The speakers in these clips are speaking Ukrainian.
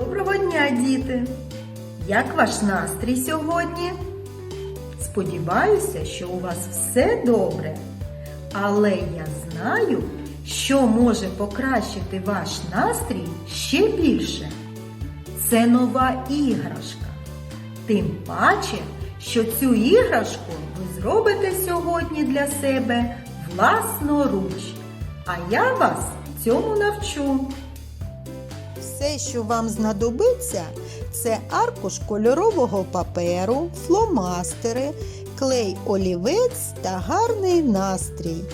Доброго дня, діти! Як ваш настрій сьогодні? Сподіваюся, що у вас все добре. Але я знаю, що може покращити ваш настрій ще більше. Це нова іграшка. Тим паче, що цю іграшку ви зробите сьогодні для себе власноруч. А я вас цьому навчу. Все, що вам знадобиться, це аркуш кольорового паперу, фломастери, клей олівець та гарний настрій.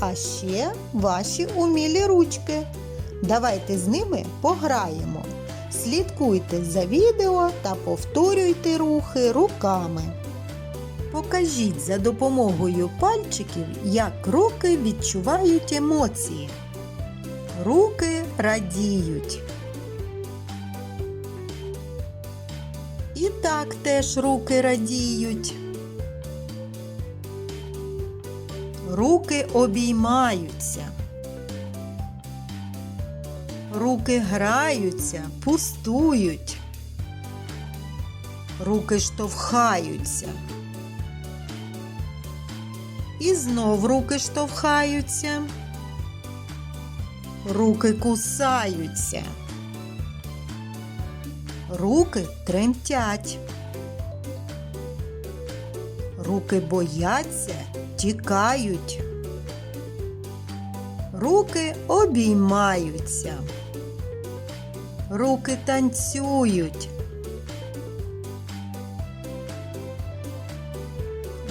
А ще ваші умілі ручки. Давайте з ними пограємо. Слідкуйте за відео та повторюйте рухи руками. Покажіть за допомогою пальчиків, як руки відчувають емоції. Руки радіють. І так теж руки радіють. Руки обіймаються. Руки граються, пустують. Руки штовхаються. І знов руки штовхаються. Руки кусаються. Руки тремтять. Руки бояться, тікають. Руки обіймаються. Руки танцюють.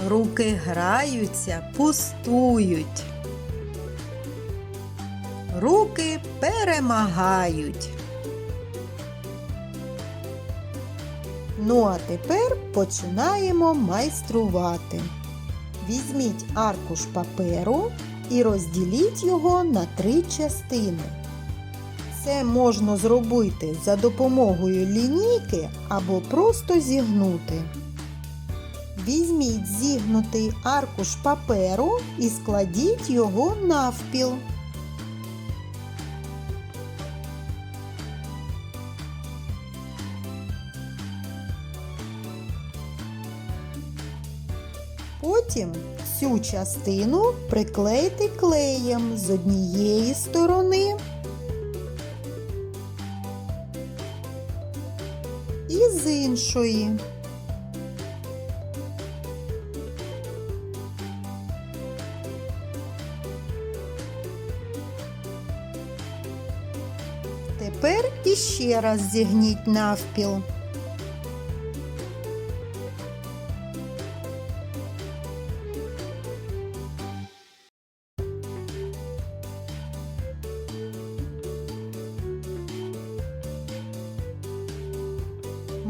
Руки граються, пустують. Руки перемагають. Ну а тепер починаємо майструвати. Візьміть аркуш паперу і розділіть його на три частини. Це можна зробити за допомогою лінійки або просто зігнути. Візьміть зігнутий аркуш паперу і складіть його навпіл. Потім цю частину приклейте клеєм з однієї сторони і з іншої. Тепер іще раз зігніть навпіл.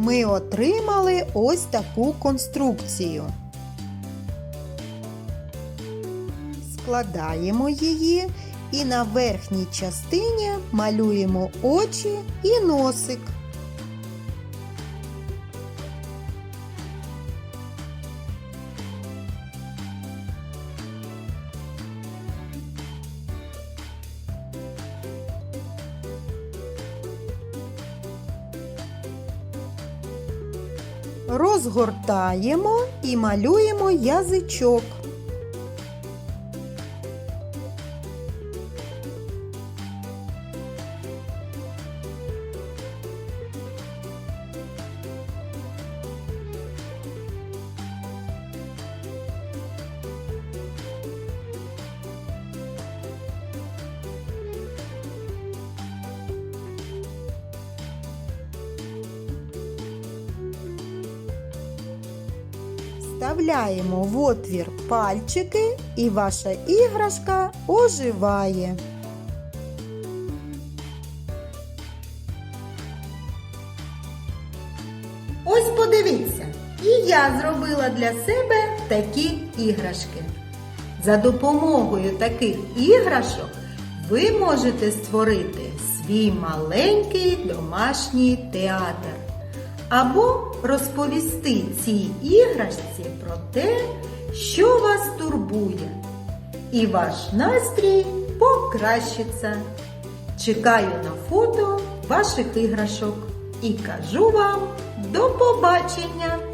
Ми отримали ось таку конструкцію. Складаємо її і на верхній частині малюємо очі і носик. Розгортаємо і малюємо язичок. Вставляємо в отвір пальчики і ваша іграшка оживає. Ось подивіться, і я зробила для себе такі іграшки. За допомогою таких іграшок ви можете створити свій маленький домашній театр. Або розповісти цій іграшці про те, що вас турбує. І ваш настрій покращиться. Чекаю на фото ваших іграшок. і кажу вам до побачення!